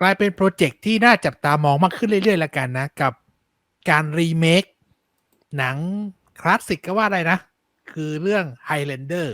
กลายเป็นโปรเจกต์ที่น่าจับตามองมากขึ้นเรื่อยๆแล้วกันนะ กับการรีเมคหนังคลาสสิกก็ว่าได้นะ คือเรื่อง Highlander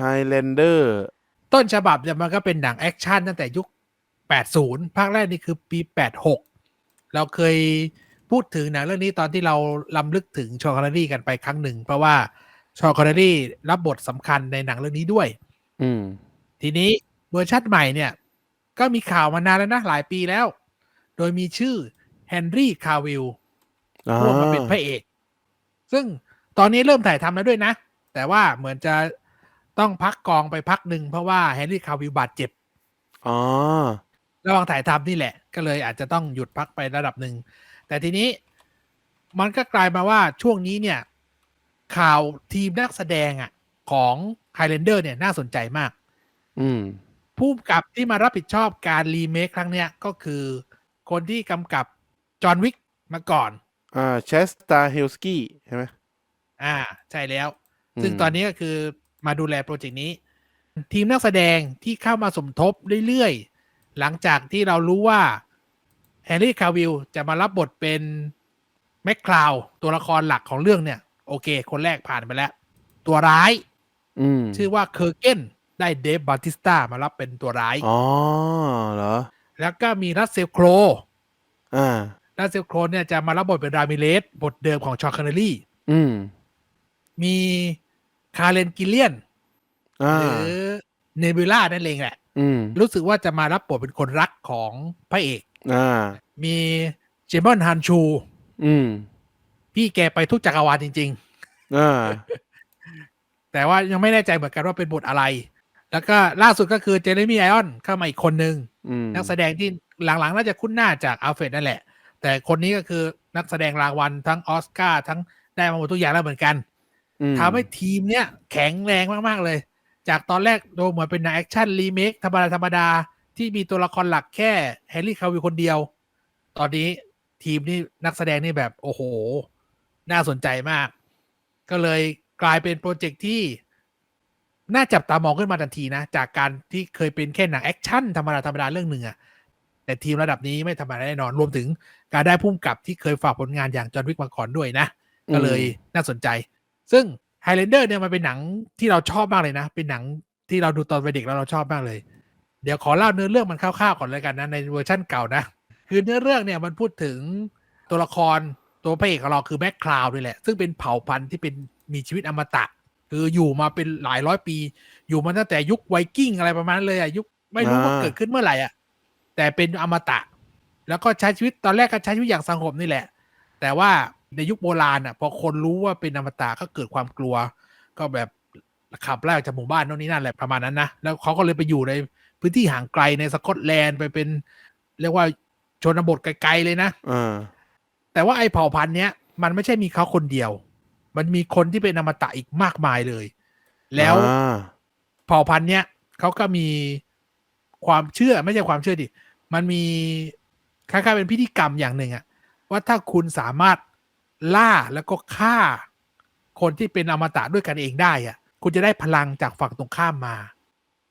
Highlander ต้นฉบับเนี่ยมันก็เป็นหนังแอคชั่นตั้งแต่ยุค 80 ภาคแรกนี่คือปี 86 เราเคยพูดถึงหนังเรื่องนี้ตอนที่เราลำลึกถึงชอคอนเนอรี่กันไปครั้งหนึ่ง เพราะว่าชอคอนเนอรี่รับบทสำคัญในหนังเรื่องนี้ด้วย อืมทีนี้เวอร์ชันใหม่เนี่ย ก็มีข่าวมานานแล้วนะ หลายปีแล้ว โดยมีชื่อเฮนรี่คาวิลอ่าร่วมมาเป็นพระเอก ซึ่งตอนนี้เริ่มถ่ายทำแล้วด้วยนะ แต่ว่าเหมือนจะต้องพักกองไปพักหนึ่งเพราะว่าเฮนรี่คาวิลบาดเจ็บอ๋อระหว่างถ่ายทำนี่แหละ ก็เลยอาจจะต้องหยุดพักไประดับหนึ่ง แต่ทีนี้มันก็กลายมาว่าช่วงนี้เนี่ย ข่าวทีมนักแสดงอะ ของ Highlander เนี่ยน่าสนใจมาก อืม ผู้กำกับที่มารับผิดชอบการรีเมคครั้งเนี้ยก็คือ คนที่กำกับจอห์นวิกมาก่อนอ่าเชสตาเฮลสกี้ใช่ไหมอ่า ใช่แล้วอืมซึ่งตอนนี้ก็คือมาดูแลโปรเจกต์นี้ ทีมนักแสดงที่เข้ามาสมทบเรื่อยๆ หลังจากที่เรารู้ว่าแฮร์รี่คาวิลจะมารับบทเป็นแม็กคลาวตัวละครหลักของเรื่องเนี่ย โอเค คนแรกผ่านไปแล้ว ตัวร้ายอืมชื่อว่าเคอร์เกน ได้เดฟบาติสตามารับเป็นตัวร้าย อ๋อเหรอ แล้วก็มีรัสเซลโครอ่ารัสเซลโครเนี่ยจะมารับบทเป็นรามิเลสบทเดิมของชอคคาเนลี่ อืม มีคาเรนกิลเลียนอ่าหรือเนบิล่านั่นเองแหละอืมรู้สึกว่าจะมารับบทเป็นคนรักของพระเอกอ่ามีเจมอนฮันชู อืม พี่แกไปทุกจักรวาลจริงอ่าๆแต่ว่ายังไม่แน่ใจเหมือนกันว่าเป็นบทอะไร แล้วก็ล่าสุดก็คือเจเรมี่ไอออนเข้ามาอีกคนนึงอืมนักแสดงที่หลังๆ น่าจะคุ้นหน้าจากอัลเฟรดนั่นแหละ แต่คนนี้ก็คือนักแสดงรางวัลทั้งออสการ์ทั้งได้มาหมดทุกอย่างแล้วเหมือนกันอืมทำให้ทีมเนี้ยแข็งแรงมากๆเลย จากตอนแรกดูเหมือนเป็นหนังแอคชั่นรีเมคธรรมดาธรรมดาที่มีตัวละครหลักแค่แฮร์รี่คาวิลคนเดียว ตอนนี้ทีมนี่นักแสดงนี่แบบโอ้โห น่าสนใจมาก ก็เลยกลายเป็นโปรเจกต์ที่ น่าจับตามองขึ้นมาทันทีนะ จากการที่เคยเป็นแค่หนังแอคชั่นธรรมดาธรรมดาเรื่องหนึ่งอะแต่ทีมระดับนี้ไม่ธรรมดาแน่นอน รวมถึงการได้พุ่มกับที่เคยฝากผลงานอย่างจอห์นวิกมาก่อนด้วยนะ ก็เลยน่าสนใจ ซึ่ง Highlander เนี่ยมันเป็นหนังที่เราชอบมากเลยนะ เป็นหนังที่เราดูตอนเป็นเด็กแล้วเราชอบมากเลย เดี๋ยวขอเล่าเนื้อเรื่องมันคร่าวๆก่อนเลยกันนะในเวอร์ชั่นเก่านะ คือเนื้อเรื่องเนี่ยมันพูดถึงตัวละครตัวพระเอกของเราคือแม็กคลาวด้วยแหละ ซึ่งเป็นเผ่าพันธุ์ที่เป็นมีชีวิตอมตะ คืออยู่มาเป็นหลายร้อยปี อยู่มาตั้งแต่ยุคไวกิ้งอะไรประมาณนั้นเลยอะยุคไม่รู้ว่าอ่าเกิดขึ้นเมื่อไหร่อะแต่เป็นอมตะ แล้วก็ใช้ชีวิตตอนแรกก็ใช้ชีวิตอย่างสงบนี่แหละ แต่ว่าในยุคโบราณอะ พอคนรู้ว่าเป็นอมตะก็เกิดความกลัว ก็แบบขับไล่ออกจากหมู่บ้านโน่นนี่นั่นแหละประมาณนั้นนะแล้วเขาก็เลยไปอยู่ในพื้นที่ห่างไกลในสกอตแลนด์ไปเป็น เรียกว่าชนบทไกลๆเลยนะอ่าแต่ว่าไอ้เผ่าพันธุ์เนี้ยมันไม่ใช่มีเขาคนเดียว มันมีคนที่เป็นอมตะอีกมากมายเลย แล้วอ่าเผ่าพันธุ์เนี้ยเขาก็มีความเชื่อไม่ใช่ความเชื่อดิ มันมีคล้ายๆเป็นพิธีกรรมอย่างหนึ่งอะว่าถ้าคุณสามารถล่าแล้วก็ฆ่า คนที่เป็นอมตะด้วยกันเองได้อะคุณจะได้พลังจากฝั่งตรงข้ามมา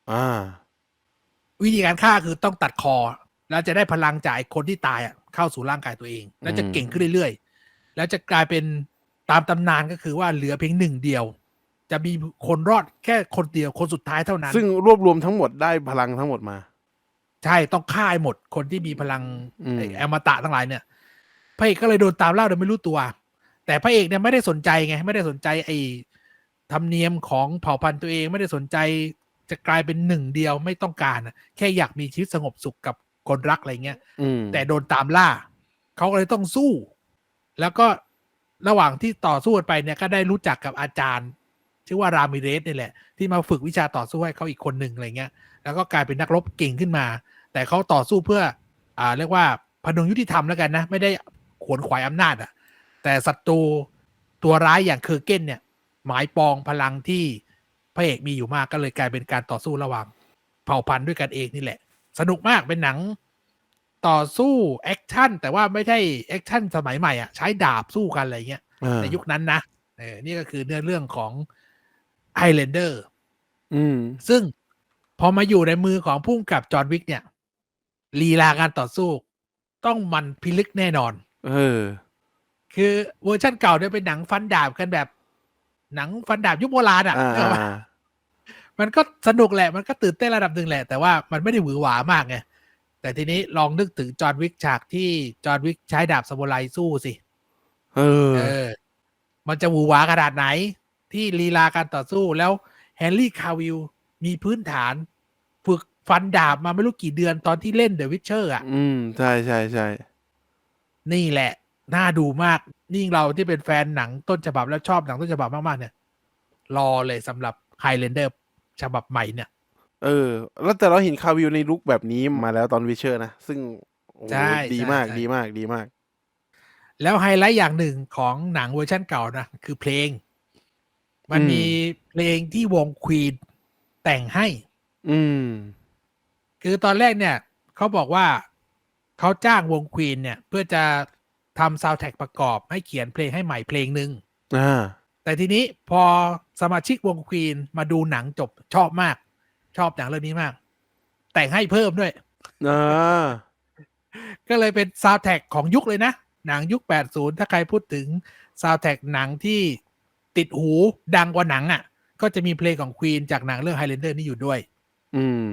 อ่า วิธีการฆ่าคือต้องตัดคอ แล้วจะได้พลังจากไอ้คนที่ตายอะเข้าสู่ร่างกายตัวเอง แล้วจะอืมเก่งขึ้นเรื่อยๆ แล้วจะกลายเป็น ตามตำนานก็คือว่าเหลือเพียงหนึ่งเดียว จะมีคนรอดแค่คนเดียวคนสุดท้ายเท่านั้น ซึ่งรวบรวมทั้งหมดได้พลังทั้งหมดมา ใช่ต้องฆ่าให้หมดคนที่มีพลังอืม ไอ้อมตะทั้งหลายเนี่ยพระเอกก็เลยโดนตามล่าโดยไม่รู้ตัว แต่พระเอกเนี่ยไม่ได้สนใจไงไม่ได้สนใจไอ้ธรรมเนียมของเผ่าพันธุ์ตัวเองไม่ได้สนใจจะกลายเป็นหนึ่งเดียวไม่ต้องการนะแค่อยากมีชีวิตสงบสุขกับคนรักอะไรเงี้ย อืมแต่โดนตามล่า เขาก็เลยต้องสู้ แล้วก็ ระหว่างที่ต่อสู้กันไปเนี่ยก็ได้รู้จักกับอาจารย์ ชื่อว่ารามิเรสนี่แหละ ที่มาฝึกวิชาต่อสู้ให้เขาอีกคนหนึ่งอะไรเงี้ยแล้วก็กลายเป็นนักรบเก่งขึ้นมา แต่เขาต่อสู้เพื่อ อ่า เรียกว่าพดุงยุติธรรมแล้วกันนะ ไม่ได้ขวนขวายอำนาจอะแต่ศัตรูตัวร้ายอย่างเคอร์เก้นเนี่ย หมายปองพลังที่พระเอกมีอยู่มากก็เลยกลายเป็นการต่อสู้ระหว่าง เผ่าพันธุ์ด้วยกันเองนี่แหละ สนุกมากเป็นหนัง ต่อสู้แอคชั่นแต่ว่าไม่ใช่แอคชั่นสมัยใหม่อะใช้ดาบสู้กันอะไรเงี้ยอ่าในยุคนั้นนะเออนี่ก็คือเนื้อเรื่องของ Highlander อืมซึ่งพอมาอยู่ในมือของพุ่มกับจอห์นวิกเนี่ยลีลาการต่อสู้ ต้องมันพิลึกแน่นอน เออ คือเวอร์ชันเก่าเนี่ยเป็นหนังฟันดาบกันแบบ หนังฟันดาบยุคโบราณอะอ่านึกออกปะมันก็สนุกแหละ มันก็ตื่นเต้นระดับหนึ่งแหละ แต่ว่ามันไม่ได้หวือหวามากไง แต่ทีนี้ลองนึกถึงจอห์นวิกฉากที่จอห์นวิกใช้ดาบซามูไรสู้สิ เออ เออ มันจะหวือหวาขนาดไหน ที่ลีลาการต่อสู้แล้วแฮร์รี่คาวิลมีพื้นฐาน ฝึกฟันดาบมาไม่รู้กี่เดือนตอนที่เล่นเดอะวิ t เชอร์อะ อืม ใช่ใช่ใช่นี่แหละ น่าดูมาก นี่เราที่เป็นแฟนหนังต้นฉบับแล้วชอบหนังต้นฉบับมาก ๆ เนี่ย รอเลยสำหรับไฮ l ลนเดอร์ฉบับใหม่เนี่ย เออ แล้วแต่เราเห็นคาวิลในลุคแบบนี้มาแล้วตอนวิเชอร์นะ ซึ่งโอ้โหใช่ดีใช่มากใช่ ดีมากดีมาก แล้วไฮไลท์อย่างหนึ่งของหนังเวอร์ชันเก่านะ คือเพลง มันอืม มีเพลงที่วงควีนแต่งให้ อืม คือตอนแรกเนี่ย เขาบอกว่าเขาจ้างวงควีนเนี่ย เพื่อจะทำซาว d t แท็กประกอบให้เขียนเพลงให้ใหม่เพลงหนึ่ง อ่า แต่ทีนี้พอสมาชิกวงควีนมาดูหนังจบชอบมาก ชอบหนังเรื่องนี้มาก แต่งให้เพิ่มด้วยอ่าก็เลยเป็นซาว d t แท็กของยุคเลยนะ หนังยุค 80 ถ้าใครพูดถึงซาว d t แท็กหนังที่ติดหูดังกว่าหนังอะ่ะ ก็จะมีเพลงของควีนจากหนังเรื่อง Highlander นี่อยู่ด้วย อืม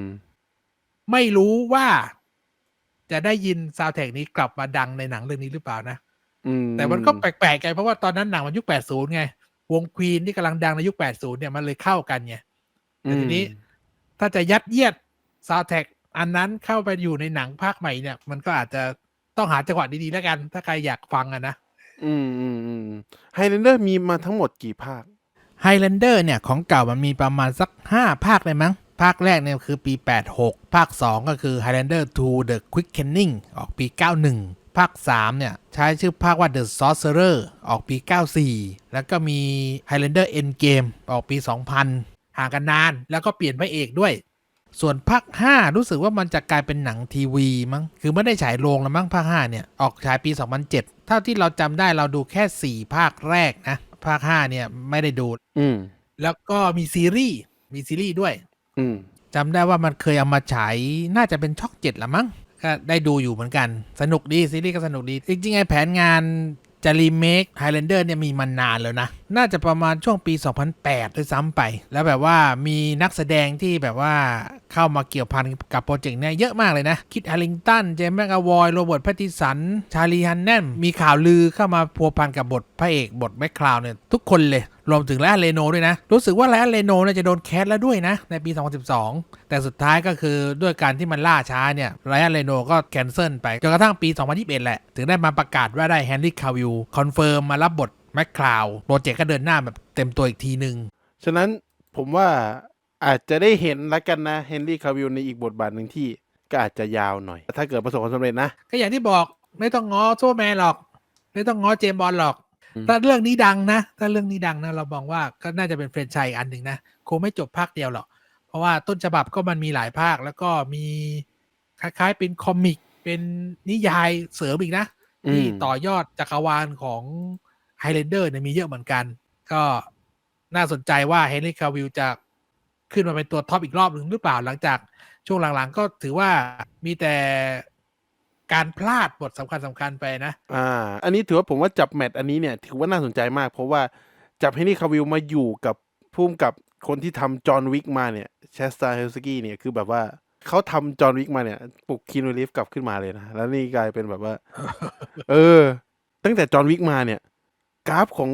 ไม่รู้ว่าจะได้ยินซาว d t แท็กนี้กลับมาดังในหนังเรื่องนี้หรือเปล่านะอืมแต่มันก็แปลกๆไงเพราะว่าตอนนั้นหนังมันยุค 80 ไง วงควีนที่กำลังดังในยุค 80 เนี่ยมันเลยเข้ากันไงแต่ทีนี้ ถ้าจะยัดเยียดซาว d t แท็กอันนั้นเข้าไปอยู่ในหนังภาคใหม่เนี่ย มันก็อาจจะต้องหาจังหวะดีๆแล้วกัน ถ้าใครอยากฟังอะนะอืมอืมอืมไฮแลนเดอร์มีมาทั้งหมดกี่ภาค Highlander เนี่ย ของเก่ามันมีประมาณสัก 5 ภาคเลยมั้ง ภาคแรกเนี่ยคือปี 86 ภาค 2 ก็คือ Highlander 2 The Quickening ออกปี 91 ภาค 3 เนี่ย ใช้ชื่อภาคว่า The Sorcerer ออกปี 94 แล้วก็มี Highlander Endgame ออกปี 2000 ห่างกันนาน แล้วก็เปลี่ยนพระเอกด้วย ส่วนภาค5รู้สึกว่ามันจะกลายเป็นหนังทีวีมั้งคือไม่ได้ฉายโรงแล้วมั้งภาค5เนี่ยออกฉายปี 2007 เท่าที่เราจำได้เราดูแค่ 4 ภาคแรกนะภาค5เนี่ยไม่ได้ดูอืมแล้วก็มีซีรีส์มีซีรีส์ด้วย อืมจำได้ว่ามันเคยเอามาฉายน่าจะเป็นช่องเจ็ดละมั้งก็ได้ดูอยู่เหมือนกัน สนุกดีซีรีส์ก็สนุกดี จริงๆไอ้แผนงาน จะรีเมค Highlander เนี่ยมีมานานแล้วนะ น่าจะประมาณช่วงปี 2008ด้วยซ้ำไป แล้วแบบว่ามีนักแสดงที่แบบว่าเข้ามาเกี่ยวพันกับโปรเจกต์เนี่ยเยอะมากเลยนะ คิดฮาริงตัน เจมส์แมกอวอย โรเบิร์ตแพตติสัน ชาลีฮันแนนมีข่าวลือเข้ามาพัวพันกับบทพระเอกบทแบ็คคลาวเนี่ยทุกคนเลยรวมถึงไลออนเลโนด้วยนะ รู้สึกว่าไลออนเลโนเนี่ยจะโดนแคสแล้วด้วยนะ ในปี 2012 แต่สุดท้ายก็คือด้วยการที่มันล่าช้าเนี่ยไลออนเลโนก็แคนเซิลไป จนกระทั่งปี 2021 แหละ ถึงได้มาประกาศว่าได้แฮนรี่คาวิลคอนเฟิร์มมารับบทแม็กคลาวโปรเจกต์ก็เดินหน้าแบบเต็มตัวอีกทีหนึ่งฉะนั้นผมว่าอาจจะได้เห็นแล้วกันนะเฮนรี่คาวิลในอีกบทบาทหนึ่งที่ก็อาจจะยาวหน่อย ถ้าเกิดประสบความสำเร็จนะ ก็อย่างที่บอกไม่ต้องง้อโซ่แมนหรอก ไม่ต้องง้อเจมส์บอลหรอกอืม ถ้าเรื่องนี้ดังนะ ถ้าเรื่องนี้ดังนะ เรามองว่าก็น่าจะเป็นแฟรนไชส์อันหนึ่งนะ คงไม่จบภาคเดียวหรอก เพราะว่าต้นฉบับก็มันมีหลายภาค แล้วก็มีคล้ายๆ เป็นคอมิก เป็นนิยายเสริมอีกนะ ที่อืมต่อยอดจักรวาลของไฮเลนเดอร์เนี่ยมีเยอะเหมือนกัน ก็น่าสนใจว่าเฮนรี่คาวิลจะขึ้นมาเป็นตัวท็อปอีกรอบหนึ่งหรือเปล่าหลังจากช่วงหลังๆ ก็ถือว่ามีแต่ การพลาดบทสำคัญสำคัญๆไปนะอ่า อันนี้ถือว่าผมว่าจับแมตช์อันนี้เนี่ยถือว่าน่าสนใจมาก เพราะว่าจับเฮนรี่คาวิลมาอยู่กับพุ่มกับคนที่ทำจอห์นวิกมาเนี่ยเชสตาเฮลสกี้เนี่ยคือแบบว่าเขาทำจอห์นวิกมาเนี่ยปลุกคีนูรีฟกลับขึ้นมาเลยนะ แล้วนี่กลายเป็นแบบว่า เออ ตั้งแต่จอห์นวิกมาเนี่ย กราฟของ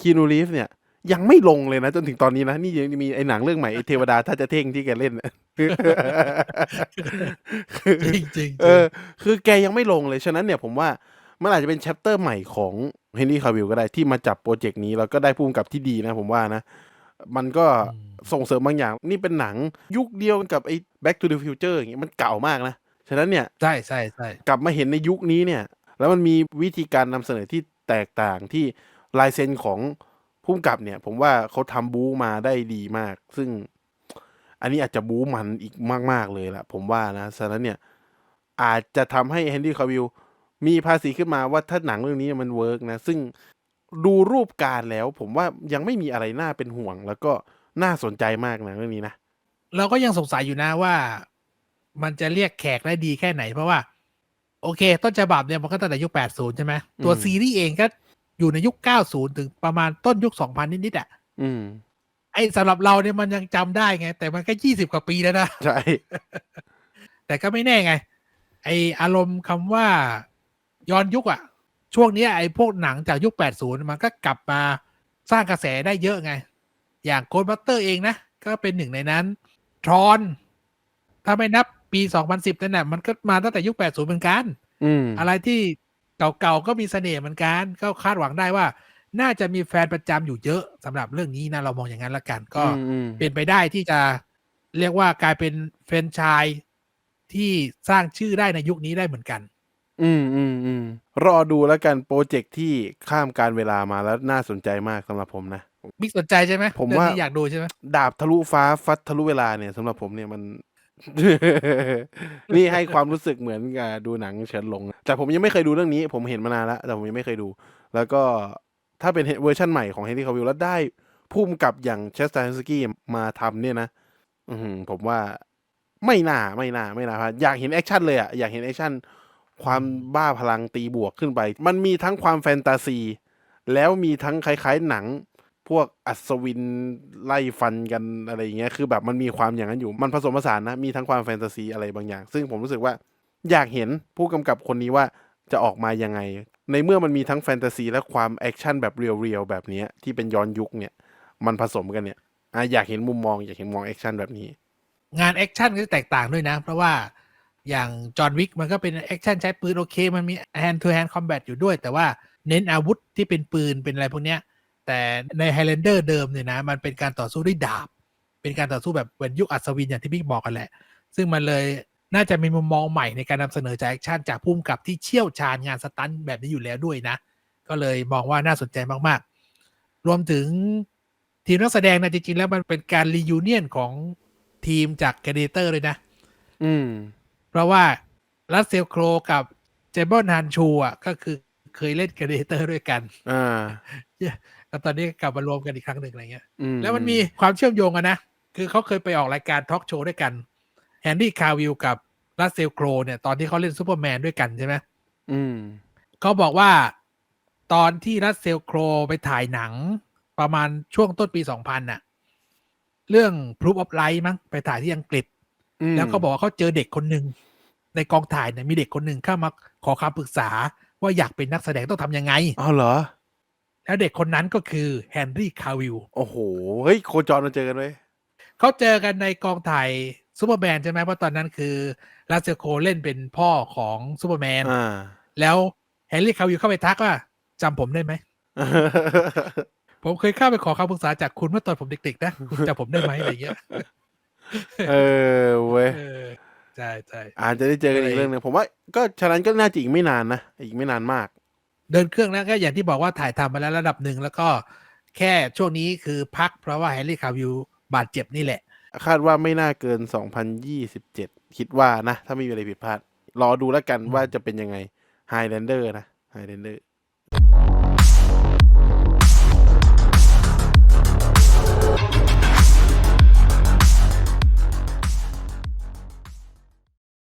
คีนูรีฟเนี่ย ยังไม่ลงเลยนะ จนถึงตอนนี้นะ นี่ยังมีไอ้หนังเรื่องใหม่ไอ้เทวดาถ้าจะเท่งที่แกเล่นน่ะจริงๆจริงเออ คือแกยังไม่ลงเลย ฉะนั้นเนี่ยผมว่ามันอาจจะเป็นแชปเตอร์ใหม่ของเฮนรี่คาวิลก็ได้ที่มาจับโปรเจกต์นี้ แล้วก็ได้พุ่มกับที่ดีนะผมว่านะ มันก็ส่งเสริมบางอย่าง นี่เป็นหนังยุคเดียวกับไอ้ Back to the Future อย่างเงี้ยมันเก่ามากนะ ฉะนั้นเนี่ยใช่ใช่ใช่กลับมาเห็นในยุคนี้เนี่ย แล้วมันมีวิธีการนำเสนอที่แตกต่างที่ลายเซ็นของ พุ่มกับเนี่ย ผมว่าเขาทำบู๊มาได้ดีมาก ซึ่งอันนี้อาจจะบู๊มันอีกมาก ๆ เลยละผมว่านะฉะนั้นเนี่ย อาจจะทำให้เฮนรี่คาวิลมีภาษีขึ้นมาว่าถ้าหนังเรื่องนี้มันเวิร์กนะ ซึ่งดูรูปการแล้ว ผมว่ายังไม่มีอะไรน่าเป็นห่วง แล้วก็น่าสนใจมากนะเรื่องนี้นะเราก็ยังสงสัยอยู่นะว่า มันจะเรียกแขกได้ดีแค่ไหนเพราะว่า โอเค ต้นฉบับเนี่ยมันก็ตั้งแต่ยุค80 ใช่ไหมตัวอืมซีรีส์เองก็ อยู่ในยุค 90 ถึงประมาณต้นยุค 2000 นิดๆอะอืม ไอ้สำหรับเราเนี่ยมันยังจำได้ไง แต่มันก็ 20 กว่าปีแล้วนะ ใช่ แต่ก็ไม่แน่ไง ไออารมณ์คำว่าย้อนยุคอะช่วงเนี้ยไอพวกหนังจากยุค 80 มันก็กลับมาสร้างกระแสได้เยอะไง อย่างโก d บัตเตอร์เองนะ ก็เป็นหนึ่งในนั้น ทรอน ถ้าไม่นับปี 2010 นั่นน่ะ มันก็มาตั้งแต่ยุค 80 เหมือนกัน อืม อะไรที่ เก่าๆก็มีเสน่ห์เหมือนกัน ก็คาดหวังได้ว่า น่าจะมีแฟนประจำอยู่เยอะสำหรับเรื่องนี้นะเรามองอย่างนั้นละกัน ก็อืมอืมเป็นไปได้ที่จะเรียกว่ากลายเป็นแฟรนไชส์ที่สร้างชื่อได้ในยุคนี้ได้เหมือนกัน อืมอืมอืมรอดูแล้วกันโปรเจกต์ที่ข้ามการเวลามาแล้วน่าสนใจมากสำหรับผมนะบิ๊กสนใจใช่ไหมผมเรื่องว่านี้อยากดูใช่ไหมดาบทะลุฟ้าฟัดทะลุเวลาเนี่ยสำหรับผมเนี่ยมัน นี่ให้ความรู้สึกเหมือนกับดูหนังเฉินหลง แต่ผมยังไม่เคยดูเรื่องนี้ ผมเห็นมานานแล้วแต่ผมยังไม่เคยดู แล้วก็ถ้าเป็นเวอร์ชั่นใหม่ของเฮนรี่คาวิลแล้วได้พุ่มกับอย่างเชสตาร์สกี้มาทำเนี่ยนะอืผมว่าไม่น่าไม่น่าไม่น่าพลาดอยากเห็นแอคชั่นเลยอะอยากเห็นแอคชั่นความบ้าพลังตีบวกขึ้นไป มันมีทั้งความแฟนตาซี แล้วมีทั้งคล้ายๆหนัง พวกอัศวินไล่ฟันกันอะไรอย่างเงี้ยคือแบบมันมีความอย่างนั้นอยู่มันผสมผสานนะ มีทั้งความแฟนตาซีอะไรบางอย่าง ซึ่งผมรู้สึกว่าอยากเห็นผู้กำกับคนนี้ว่าจะออกมายังไง ในเมื่อมันมีทั้งแฟนตาซีและความแอคชั่นแบบเรียลๆแบบนี้ที่เป็นย้อนยุคเนี่ย มันผสมกันเนี่ยออยากเห็นมุมมองอยากเห็นมองแอคชั่นแบบนี้ งานแอคชั่นก็จะแตกต่างด้วยนะ เพราะว่าอย่างจอห์นวิกมันก็เป็นแอคชั่นใช้ปืนโอเค มันมี hand to hand combat อยู่ด้วย แต่ว่าเน้นอาวุธที่เป็นปืนเป็นอะไรพวกเนี้ย แต่ใน Highlander เดิมเนี่ยนะ มันเป็นการต่อสู้ด้วยดาบ เป็นการต่อสู้แบบเหมือนยุคอัศวินอย่างที่พี่บอกกันแหละ ซึ่งมันเลยน่าจะมีมุมมองใหม่ในการนำเสนอจากแอคชั่นจากผู้กำกับที่เชี่ยวชาญงานสตันท์แบบนี้อยู่แล้วด้วยนะ ก็เลยมองว่าน่าสนใจมากๆ รวมถึงทีมนักแสดงนะจริงๆแล้วมันเป็นการรียูเนียนของทีมจาก g ก a เตอร์เลยนะ อืม เพราะว่ารัสเซลโครกับเจเบิลฮันชูอะก็คือเคยเล่น g ก a เตอร์ด้วยกัน อ่า แล้วตอนนี้กลับมารวมกันอีกครั้งหนึ่งอะไรเงี้ยอืมแล้วมันมีความเชื่อมโยงกันนะ คือเขาเคยไปออกรายการทอล์กโชว์ด้วยกันแฮนดี้คาวิลกับรัสเซลโครเนี่ย ตอนที่เขาเล่นซูเปอร์แมนด้วยกันใช่ไหมอืมเขาบอกว่าตอนที่รัสเซลโครไปถ่ายหนังประมาณช่วงต้นปี2000น่ะ เรื่อง Proof of Light มั้งไปถ่ายที่อังกฤษอืมแล้วก็บอกว่าเขาเจอเด็กคนหนึ่งในกองถ่ายเนี่ยมีเด็กคนหนึ่งเข้ามาขอคำปรึกษาว่าอยากเป็นนักแสดงต้องทำยังไงอ้าวเหรอ แล้วเด็กคนนั้นก็คือแฮนรี่คาวิลโอ้โห เฮ้ย โคจรมาเจอกันไว้ยเขาเจอกันในกองถ่ายซูเปอร์แมนใช่ไหมเพราะตอนนั้นคือรัสเซลโครเล่นเป็นพ่อของซูเปอร์แมนอ่าแล้วแฮนรี่คาวิลเข้าไปทักว่าจำผมได้ไหม ผมเคยเข้าไปขอคำปรึกษาจากคุณเมื่อตอนผมเด็กๆนะคุณจำผมได้ไหมอะไรเงี้ยเออเว้ยเออใช่ใช่อาจจะได้เจอกันอีกเรื่องหนึงผมว่าก็ฉะนั้นก็น่าจะอีกไม่นานนะอีกไม่นานมาก เดินเครื่องแล้วก็อย่างที่บอกว่าถ่ายทำมาแล้วระดับหนึ่งแล้วก็แค่ช่วงนี้คือพักเพราะว่าแฮร์รี่คาวิลบาดเจ็บนี่แหละ คาดว่าไม่น่าเกิน 2027 คิดว่านะ ถ้าไม่มีอะไรผิดพลาด รอดูแล้วกันว่าจะเป็นยังไงไฮแลนเดอร์นะไฮแลนเดอร์